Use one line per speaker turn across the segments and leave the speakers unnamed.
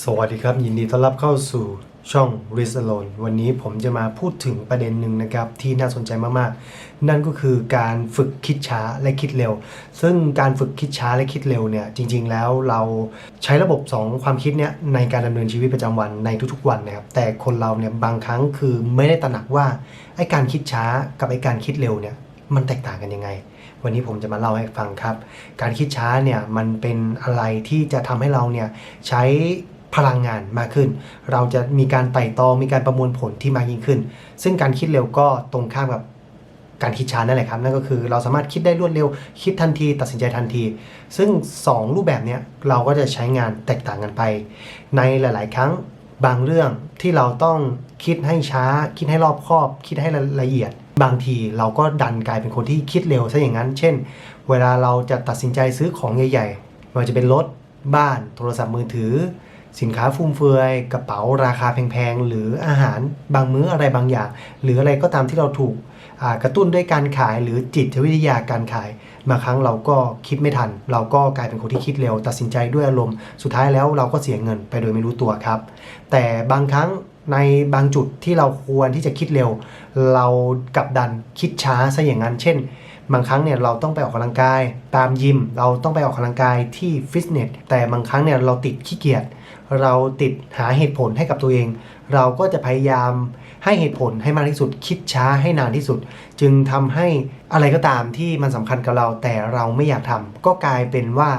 สวัสดีครับ ยินดีต้อนรับเข้าสู่ช่อง r i s Alone วันนี้ผมจะมาพูดถึงประเด็นหนึ่งนะครับ ที่น่าสนใจมากๆ นั่นก็คือการฝึกคิดช้าและคิดเร็ว ซึ่งการฝึกคิดช้าและคิดเร็วเนี่ยจริง ๆ แล้วเราใช้ระบบ 2 ความคิดเนี่ยในการดำเนินชีวิตประจำวันในทุกๆวันนะครับแต่คนเราเนี่ยบางครั้งคือไม่ได้ตระหนักว่าไอ้การคิดช้ากับไอ้การคิดเร็วเนี่ยมันแตกต่างกันยังไง วันนี้ผมจะมาเล่าให้ฟังครับ การคิดช้าเนี่ยมันเป็นอะไรที่จะทำให้เราเนี่ยใช้ พลังงานมากขึ้น เราจะมีการไต่ตองมีการประมวลผลที่มากยิ่งขึ้น ซึ่งการคิดเร็วก็ตรงข้ามกับการคิดช้านั่นแหละครับ นั่นก็คือเราสามารถคิดได้รวดเร็ว คิดทันที ตัดสินใจทันที ซึ่ง 2 รูปแบบนี้เราก็จะใช้งานแตกต่างกันไป ในหลาย ๆ ครั้งบางเรื่องที่เราต้องคิดให้ช้า คิดให้รอบคอบ คิดให้ละเอียด บางทีเราก็ดันกลายเป็นคนที่คิดเร็วซะอย่างนั้น เช่น เวลาเราจะตัดสินใจซื้อของใหญ่ๆไม่ว่าจะเป็นรถบ้าน โทรศัพท์มือถือ สินค้าฟุ่มเฟือย กระเป๋าราคาแพงๆ หรืออาหารบางมื้ออะไรบางอย่าง หรืออะไรก็ตามที่เราถูกกระตุ้นด้วยการขายหรือจิตวิทยาการขายบางครั้งเราก็คิดไม่ทัน เราก็กลายเป็นคนที่คิดเร็ว ตัดสินใจด้วยอารมณ์สุดท้ายแล้วเราก็เสียเงินไปโดยไม่รู้ตัวครับ แต่บางครั้งในบางจุดที่เราควรที่จะคิดเร็ว เรากลับดันคิดช้าซะอย่างนั้น เช่น บางครั้งเนี่ยเราต้องไปออกกำลังกาย ตามยิม เราต้องไปออกกำลังกายที่ฟิตเนสแต่บางครั้งเนี่ยเราติดขี้เกียจ เราติดหาเหตุผลให้กับตัวเอง เราก็จะพยายามให้เหตุผลให้มากที่สุด คิดช้าให้นานที่สุด จึงทำให้อะไรก็ตามที่มันสำคัญกับเรา แต่เราไม่อยากทำก็กลายเป็นว่า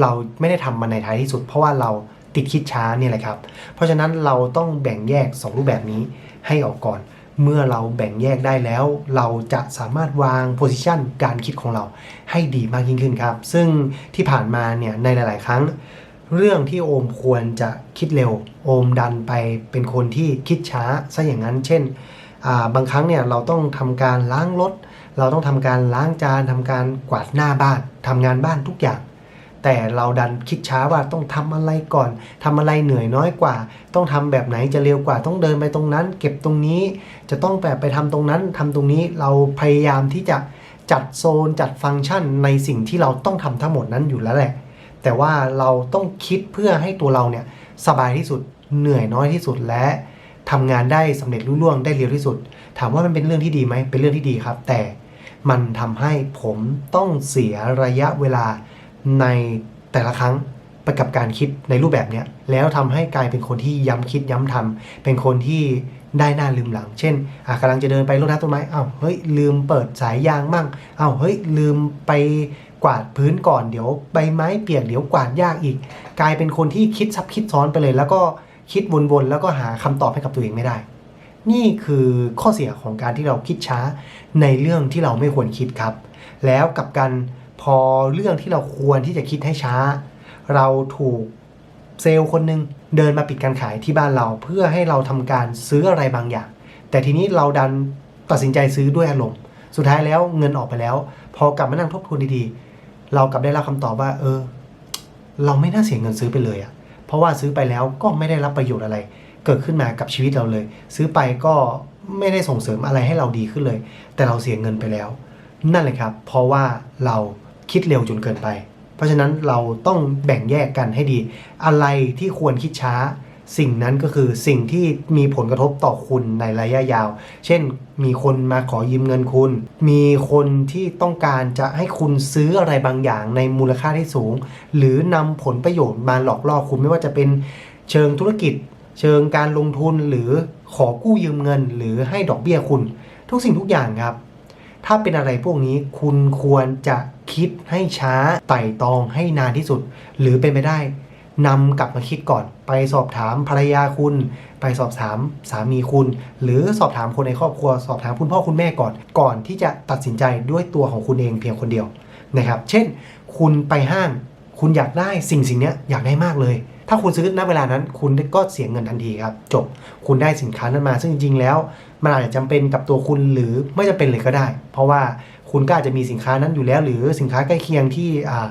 เราไม่ได้ทำมันในท้ายที่สุด เพราะว่าเราติดคิดช้าเนี่ยแหละครับ เพราะฉะนั้นเราต้องแบ่งแยก 2 รูปแบบนี้ให้ออกก่อน เมื่อเราแบ่งแยกได้แล้ว เราจะสามารถวางโพสิชันการคิดของเราให้ดีมากยิ่งขึ้นครับ ซึ่งที่ผ่านมาเนี่ยในหลาย ๆ ครั้ง เรื่องที่โอมควรจะคิดเร็ว โอมดันไปเป็นคนที่คิดช้าซะอย่างนั้น เช่นาบางครั้งเนี่ยเราต้องทำการล้างรถ เราต้องทำการล้างจานทำการกวาดหน้าบ้านทำงานบ้านทุกอย่าง แต่เราดันคิดช้าว่าต้องทำอะไรก่อนทำอะไรเหนื่อยน้อยกว่า ต้องทำแบบไหนจะเร็วกว่าต้องเดินไปตรงนั้น เก็บตรงนี้จะต้องแบบไปทำตรงนั้นทำตรงนี้เราพยายามที่จะจัดโซนจัดฟังก์ชันในสิ่งที่เราต้องทำทั้งหมดนั้นอยู่แล้วแหละ แต่ว่าเราต้องคิดเพื่อให้ตัวเราเนี่ยสบายที่สุดเหนื่อยน้อยที่สุดและทำงานได้สำเร็จรุ่ล่วงได้เร็วที่สุด ถามว่ามันเป็นเรื่องที่ดีไหมเป็นเรื่องที่ดีครับ แต่มันทำให้ผมต้องเสียระยะเวลาในแต่ละครั้งไปกับการคิดในรูปแบบเนี้ยแล้วทำให้กลายเป็นคนที่ย้ำคิดย้ำทำเป็นคนที่ได้หน้าลืมหลัง เช่นอะกำลังจะเดินไปรดน้ำต้นไม้อ้าวเฮ้ยลืมเปิดสายยางมั่งอ้าวเฮ้ยลืมไป กวาดพื้นก่อนเดี๋ยวใบไม้เปียกเดี๋ยวกวาดยากอีก กลายเป็นคนที่คิดซับคิดซ้อนไปเลย แล้วก็คิดวนๆแล้วก็หาคำตอบให้กับตัวเองไม่ได้ นี่คือข้อเสียของการที่เราคิดช้าในเรื่องที่เราไม่ควรคิดครับ แล้วกับกันพอเรื่องที่เราควรที่จะคิดให้ช้า เราถูกเซลล์คนหนึ่งเดินมาปิดการขายที่บ้านเราเพื่อให้เราทำการซื้ออะไรบางอย่าง แต่ทีนี้เราดันตัดสินใจซื้อด้วยอารมณ์ สุดท้ายแล้วเงินออกไปแล้ว พอกลับมานั่งทบทวนดีๆ เรากลับได้รับคำตอบว่า เออ เราไม่น่าเสียเงินซื้อไปเลยอะเพราะว่าซื้อไปแล้วก็ไม่ได้รับประโยชน์อะไร เกิดขึ้นมากับชีวิตเราเลย ซื้อไปก็ไม่ได้ส่งเสริมอะไรให้เราดีขึ้นเลย แต่เราเสียเงินไปแล้ว นั่นเลยครับ เพราะว่าเราคิดเร็วจนเกินไป เพราะฉะนั้นเราต้องแบ่งแยกกันให้ดี อะไรที่ควรคิดช้า สิ่งนั้นก็คือสิ่งที่มีผลกระทบต่อคุณในระยะยาว เช่น มีคนมาขอยืมเงินคุณ มีคนที่ต้องการจะให้คุณซื้ออะไรบางอย่างในมูลค่าที่สูง หรือนำผลประโยชน์มาหลอกล่อคุณไม่ว่าจะเป็นเชิงธุรกิจ เชิงการลงทุนหรือขอกู้ยืมเงิน หรือให้ดอกเบี้ยคุณ ทุกสิ่งทุกอย่างครับ ถ้าเป็นอะไรพวกนี้คุณควรจะคิดให้ช้าไต่ตองให้นานที่สุด หรือเป็นไปได้ นำกลับมาคิดก่อน ไปสอบถามภรรยาคุณ ไปสอบถามสามีคุณ หรือสอบถามคนในครอบครัว สอบถามคุณพ่อคุณแม่ก่อน ก่อนที่จะตัดสินใจด้วยตัวของคุณเองเพียงคนเดียวนะครับ เช่น คุณไปห้าง คุณอยากได้สิ่งสิ่งนี้อยากได้มากเลย ถ้าคุณซื้อณเวลานั้น คุณก็เสียเงินทันทีครับ จบ คุณได้สินค้านั้นมา ซึ่งจริงๆแล้ว มันอาจจะจำเป็นกับตัวคุณหรือไม่จำเป็นเลยก็ได้ เพราะว่าคุณก็อาจจะมีสินค้านั้นอยู่แล้ว หรือสินค้าใกล้เคียงที่อ่า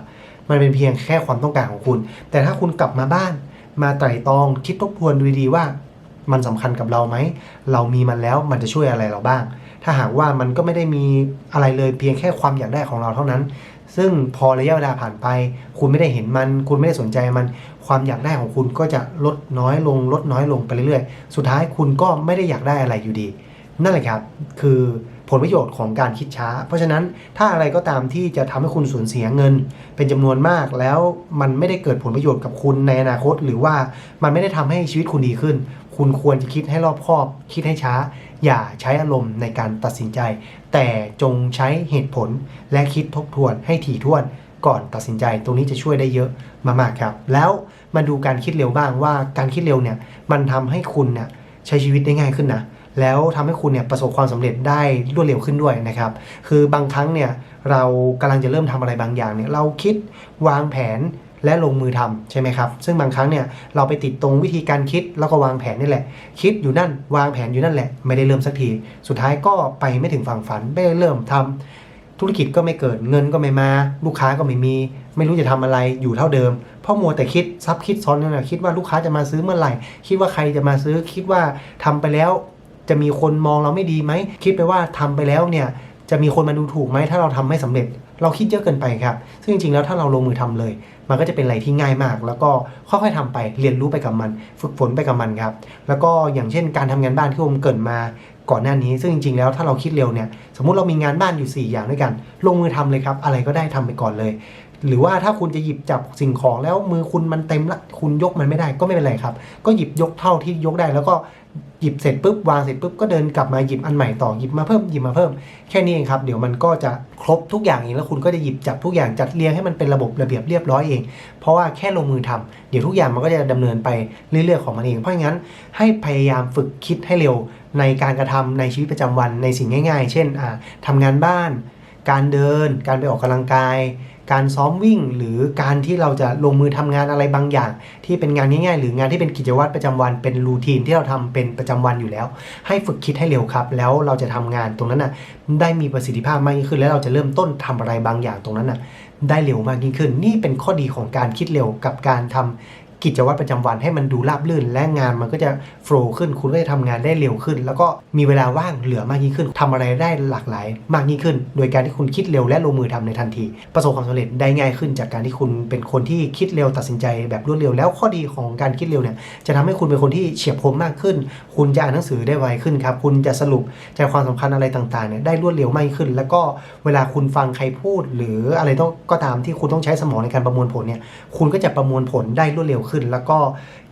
มันเป็นเพียงแค่ความต้องการของคุณ แต่ถ้าคุณกลับมาบ้าน มาไตร่ตรองคิดทบทวนดูดีๆว่า มันสำคัญกับเราไหม เรามีมันแล้วมันจะช่วยอะไรเราบ้าง ถ้าหากว่ามันก็ไม่ได้มีอะไรเลยเพียงแค่ความอยากได้ของเราเท่านั้น ซึ่งพอระยะเวลาผ่านไป คุณไม่ได้เห็นมัน คุณไม่ได้สนใจมัน ความอยากได้ของคุณก็จะลดน้อยลง ลดน้อยลงไปเรื่อยๆ สุดท้ายคุณก็ไม่ได้อยากได้อะไรอยู่ดี นั่นแหละครับ คือ ผลประโยชน์ของการคิดช้า เพราะฉะนั้นถ้าอะไรก็ตามที่จะทำให้คุณสูญเสียเงิน เป็นจำนวนมากแล้วมันไม่ได้เกิดผลประโยชน์กับคุณในอนาคต หรือว่ามันไม่ได้ทำให้ชีวิตคุณดีขึ้น คุณควรจะคิดให้รอบคอบ คิดให้ช้า อย่าใช้อารมณ์ในการตัดสินใจ แต่จงใช้เหตุผลและคิดทบทวนให้ถี่ถ้วนก่อนตัดสินใจตรงนี้จะช่วยได้เยอะมากๆครับ แล้วมาดูการคิดเร็วบ้างว่าการคิดเร็วเนี่ยมันทำให้คุณเนี่ยใช้ชีวิตได้ง่ายขึ้นนะ แล้วทำให้คุณเนี่ยประสบความสำเร็จได้รวดเร็วขึ้นด้วยนะครับ คือบางครั้งเนี่ยเรากำลังจะเริ่มทำอะไรบางอย่างเนี่ยเราคิดวางแผนและลงมือทำใช่ไหมครับ ซึ่งบางครั้งเนี่ยเราไปติดตรงวิธีการคิดแล้วก็วางแผนนี่แหละ คิดอยู่นั่นวางแผนอยู่นั่นแหละ ไม่ได้เริ่มสักที สุดท้ายก็ไปไม่ถึงฝั่งฝัน ไม่ได้เริ่มทำธุรกิจก็ไม่เกิดเงินก็ไม่มา ลูกค้าก็ไม่มี ไม่รู้จะทำอะไรอยู่เท่าเดิม เพราะมัวแต่คิดซับคิดซ้อนนั่นแหละคิดว่าลูกค้าจะมาซื้อเมื่อไหร่ คิดว่าใครจะมาซื้อคิดว่าทำไปแล้ว จะมีคนมองเราไม่ดีไหม คิดไปว่าทำไปแล้วเนี่ยจะมีคนมาดูถูกไหมถ้าเราทำไม่สำเร็จ เราคิดเยอะเกินไปครับ ซึ่งจริงๆแล้วถ้าเราลงมือทำเลย มันก็จะเป็นอะไรที่ง่ายมาก แล้วก็ค่อยๆทำไปเรียนรู้ไปกับมัน ฝึกฝนไปกับมันครับ แล้วก็อย่างเช่นการทำงานบ้านที่ผมเกรินมาก่อนหน้านี้ ซึ่งจริงๆแล้วถ้าเราคิดเร็วเนี่ยสมมุติเรามีงานบ้านอยู่ 4 อย่างด้วยกัน ลงมือทำเลยครับ อะไรก็ได้ทำไปก่อนเลย หรือว่าถ้าคุณจะหยิบจับสิ่งของแล้วมือคุณมันเต็มละคุณยกมันไม่ได้ก็ไม่เป็นไรครับ ก็หยิบยกเท่าที่ยกได้ แล้วก็หยิบเสร็จปุ๊บวางเสร็จปุ๊บก็เดินกลับมาหยิบอันใหม่ต่อหยิบมาเพิ่มหยิบมาเพิ่มแค่นี้เองครับเดี๋ยวมันก็จะครบทุกอย่างเองแล้วคุณก็จะหยิบจับทุกอย่างจัดเรียงให้มันเป็นระบบระเบียบเรียบร้อยเอง เพราะว่าแค่ลงมือทำเดี๋ยวทุกอย่างมันก็จะดำเนินไปเรื่อยๆของมันเอง เพราะงั้นให้พยายามฝึกคิดให้เร็วในการกระทำในชีวิตประจำวันในสิ่งง่าย ๆ เช่นอ่างานบ้าน การเดิน การไปออกกำลังกาย การซ้อมวิ่ง หรือการที่เราจะลงมือทำงานอะไรบางอย่าง ที่เป็นงานง่ายๆ หรืองานที่เป็นกิจวัตรประจำวันเป็นรูทีนที่เราทำเป็นประจำวันอยู่แล้ว ให้ฝึกคิดให้เร็วครับ แล้วเราจะทำงานตรงนั้นน่ะได้มีประสิทธิภาพมากยิ่งขึ้น แล้วเราจะเริ่มต้นทำอะไรบางอย่างตรงนั้นน่ะได้เร็วมากยิ่งขึ้น นี่เป็นข้อดีของการคิดเร็วกับการทำ กิจวัตรประจำวันให้มันดูราบรื่น และงานมันก็จะโฟล์ขึ้น คุณก็จะทำงานได้เร็วขึ้น แล้วก็มีเวลาว่างเหลือมากยิ่งขึ้นทำอะไรได้หลากหลาย มากยิ่งขึ้น โดยการที่คุณคิดเร็วและลงมือทำในทันที ประสบความสำเร็จได้ง่ายขึ้น จากการที่คุณเป็นคนที่คิดเร็วตัดสินใจแบบรวดเร็ว แล้วข้อดีของการคิดเร็วเนี่ยจะทำให้คุณเป็นคนที่เฉียบคมมากขึ้น คุณจะอ่านหนังสือได้ไวขึ้นครับคุณจะสรุปใจความสำคัญอะไรต่างๆเนี่ยได้รวดเร็วมากยิ่งขึ้น แล้วก็เวลาคุณฟังใครพูด หรืออะไรต้องก็ตามที่คุณต้องใช้สมองในการประมวลผลเนี่ยคุณก็จะประมวลผลได้รวดเร็วขึ้น แล้วก็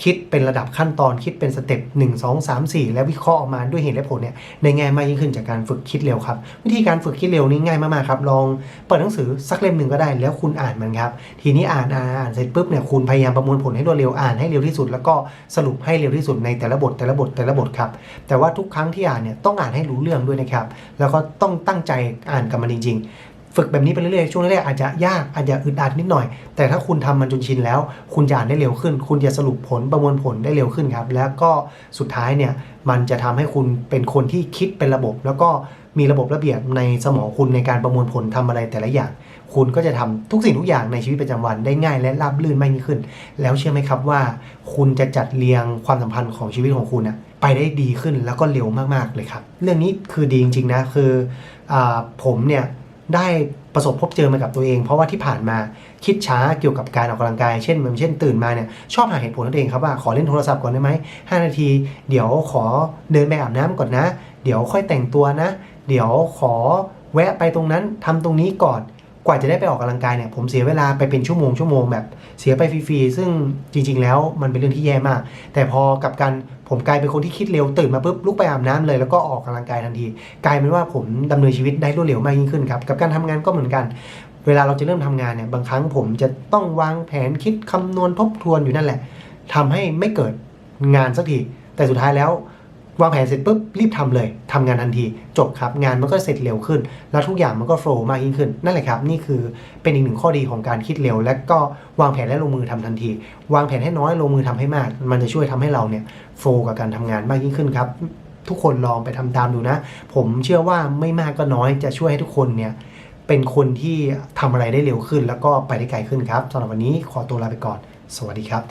คิดเป็นระดับขั้นตอนคิดเป็นสเต็ป1 2 3 4 และวิเคราะห์ออกมาด้วยเหตุและผลเนี่ยได้ง่ายมากยิ่งขึ้นจากการฝึกคิดเร็วครับวิธีการฝึกคิดเร็วนี่ง่ายมากๆครับลองเปิดหนังสือสักเล่มหนึ่งก็ได้ แล้วคุณอ่านมันครับทีนี้อ่านอ่านอ่านเสร็จปุ๊บเนี่ยคุณพยายามประมวลผลให้รวดเร็วอ่านให้เร็วที่สุด แล้วก็สรุปให้เร็วที่สุดในแต่ละบทแต่ละบทแต่ละบทครับแต่ว่าทุกครั้งที่อ่านเนี่ยต้องอ่านให้รู้เรื่องด้วยนะครับแล้วก็ต้องตั้งใจอ่านกับมันจริงๆ ฝึกแบบนี้ไปเรื่อยๆช่วงแรกๆอาจจะยากอาจจะอึดอัดนิดหน่อย แต่ถ้าคุณทำมันจนชินแล้ว คุณจะอ่านได้เร็วขึ้น คุณจะสรุปผลประมวลผลได้เร็วขึ้นครับ แล้วก็สุดท้ายเนี่ยมันจะทำให้คุณเป็นคนที่คิดเป็นระบบ แล้วก็มีระบบระเบียบในสมองคุณในการประมวลผลทำอะไรแต่ละอย่าง คุณก็จะทำทุกสิ่งทุกอย่างในชีวิตประจำวันได้ง่ายและราบรื่นมากยิ่งขึ้น แล้วเชื่อไหมครับว่า คุณจะจัดเรียงความสัมพันธ์ของชีวิตของคุณนะไปได้ดีขึ้นแล้วก็เร็วมากๆเลยครับ เรื่องนี้คือดีจริงๆนะคืออผมเนี่ย ได้ประสบพบเจอมากับตัวเอง เพราะว่าที่ผ่านมาคิดช้าเกี่ยวกับการออกกำลังกาย เช่นเหมือนเช่นตื่นมาเนี่ยชอบหาเหตุผลนั่นเองครับว่าขอเล่นโทรศัพท์ก่อนได้ไหม5นาที เดี๋ยวขอเดินไปอาบน้ำก่อนนะ เดี๋ยวค่อยแต่งตัวนะ เดี๋ยวขอแวะไปตรงนั้นทำตรงนี้ก่อนกว่าจะได้ไปออกกำลังกายเนี่ยผมเสียเวลาไปเป็นชั่วโมงชั่วโมงแบบเสียไปฟรีๆซึ่งจริง ๆ แล้วมันเป็นเรื่องที่แย่มาก แต่พอกับการ ผมกลายเป็นคนที่คิดเร็วตื่นมาปุ๊บลุกไปอาบน้ำเลยแล้วก็ออกกำลังกายทันที กลายเป็นว่าผมดำเนินชีวิตได้รวดเร็วมากยิ่งขึ้นครับกับการทำงานก็เหมือนกัน เวลาเราจะเริ่มทำงานเนี่ยบางครั้งผมจะต้องวางแผนคิดคำนวณทบทวนอยู่นั่นแหละ ทำให้ไม่เกิดงานสักทีแต่สุดท้ายแล้ว วางแผนเสร็จปุ๊บรีบทำเลยทำงานทันที จบครับ งานมันก็เสร็จเร็วขึ้น แล้วทุกอย่างมันก็โฟล์มากยิ่งขึ้น นั่นแหละครับ นี่คือเป็นอีกหนึ่งข้อดีของการคิดเร็ว และก็วางแผนและลงมือทำทันที วางแผนให้น้อยลงมือทำให้มาก มันจะช่วยทำให้เราเนี่ยโฟล์กับการทำงานมากยิ่งขึ้นครับทุกคนลองไปทำตามดูนะ ผมเชื่อว่าไม่มากก็น้อยจะช่วยให้ทุกคนเนี่ยเป็นคนที่ทำอะไรได้เร็วขึ้น แล้วก็ไปได้ไกลขึ้นครับสำหรับวันนี้ขอตัวลาไปก่อน สวัสดีครับ